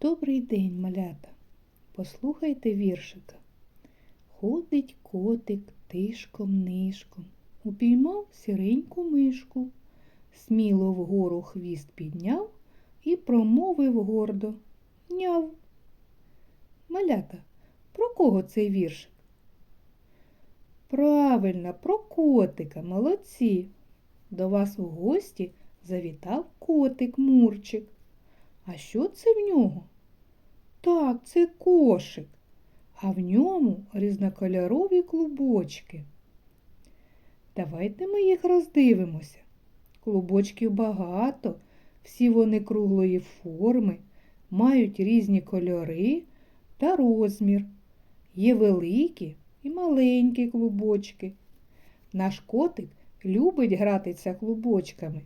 Добрий день, малята. Послухайте віршика. Ходить котик тишком нишком, упіймав сіреньку мишку, сміло вгору хвіст підняв і промовив гордо Няв. Малята, про кого цей віршик? Правильно, про котика, молодці. До вас у гості завітав котик Мурчик. А що це в нього? Так, це кошик, а в ньому різнокольорові клубочки. Давайте ми їх роздивимося. Клубочків багато, всі вони круглої форми, мають різні кольори та розмір. Є великі і маленькі клубочки. Наш котик любить гратися клубочками,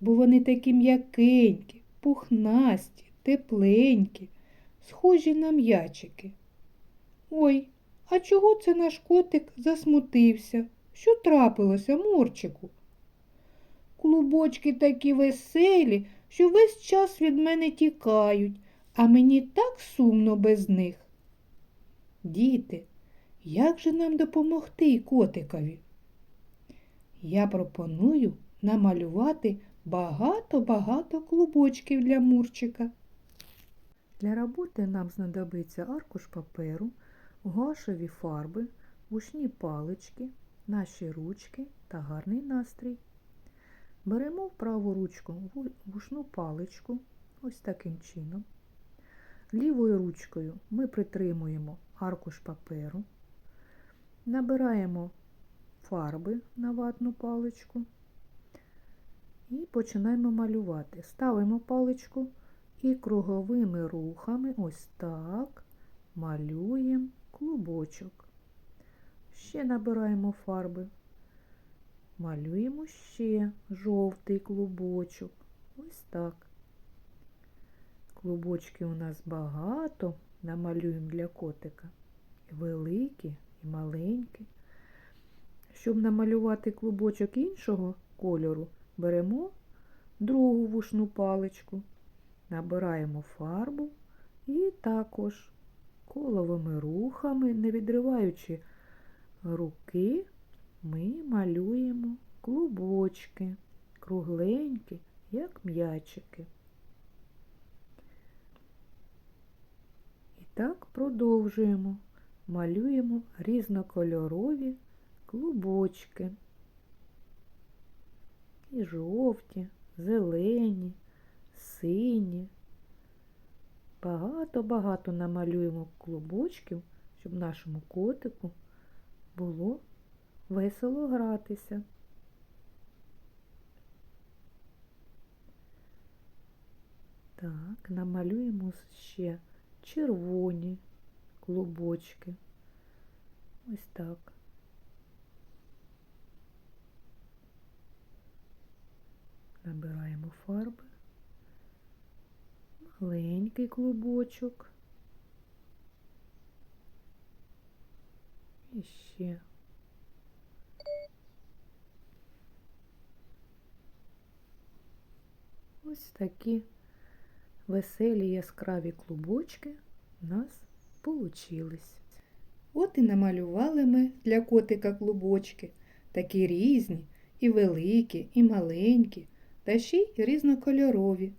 бо вони такі м'якенькі, пухнасті, тепленькі, схожі на м'ячики. Ой, а чого це наш котик засмутився? Що трапилося, Мурчику? Клубочки такі веселі, що весь час від мене тікають, а мені так сумно без них. Діти, як же нам допомогти котикові? Я пропоную намалювати багато-багато клубочків для Мурчика. Для роботи нам знадобиться аркуш паперу, гуашеві фарби, вушні палички, наші ручки та гарний настрій. Беремо в праву ручку вушну паличку, ось таким чином. Лівою ручкою ми притримуємо аркуш паперу, набираємо фарби на ватну паличку починаємо малювати. Ставимо паличку і круговими рухами, ось так, малюємо клубочок. Ще набираємо фарби. Малюємо ще жовтий клубочок. Ось так. Клубочки у нас багато, намалюємо для котика. Великі, і маленькі. Щоб намалювати клубочок іншого кольору, беремо другу вушну паличку, набираємо фарбу і також коловими рухами, не відриваючи руки, ми малюємо клубочки, кругленькі, як м'ячики. І так продовжуємо. Малюємо різнокольорові клубочки. І жовті, зелені, сині. Багато-багато намалюємо клубочків, щоб нашому котику було весело гратися. Так, намалюємо ще червоні клубочки. Ось так. Набираємо фарби. Маленький клубочок. І ще. Ось такі веселі яскраві клубочки у нас получились. От і намалювали ми для котика клубочки, такі різні, і великі, і маленькі, та ще й різнокольорові.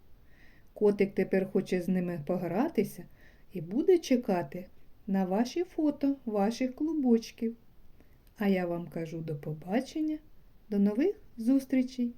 Котик тепер хоче з ними погратися і буде чекати на ваші фото ваших клубочків. А я вам кажу до побачення, до нових зустрічей!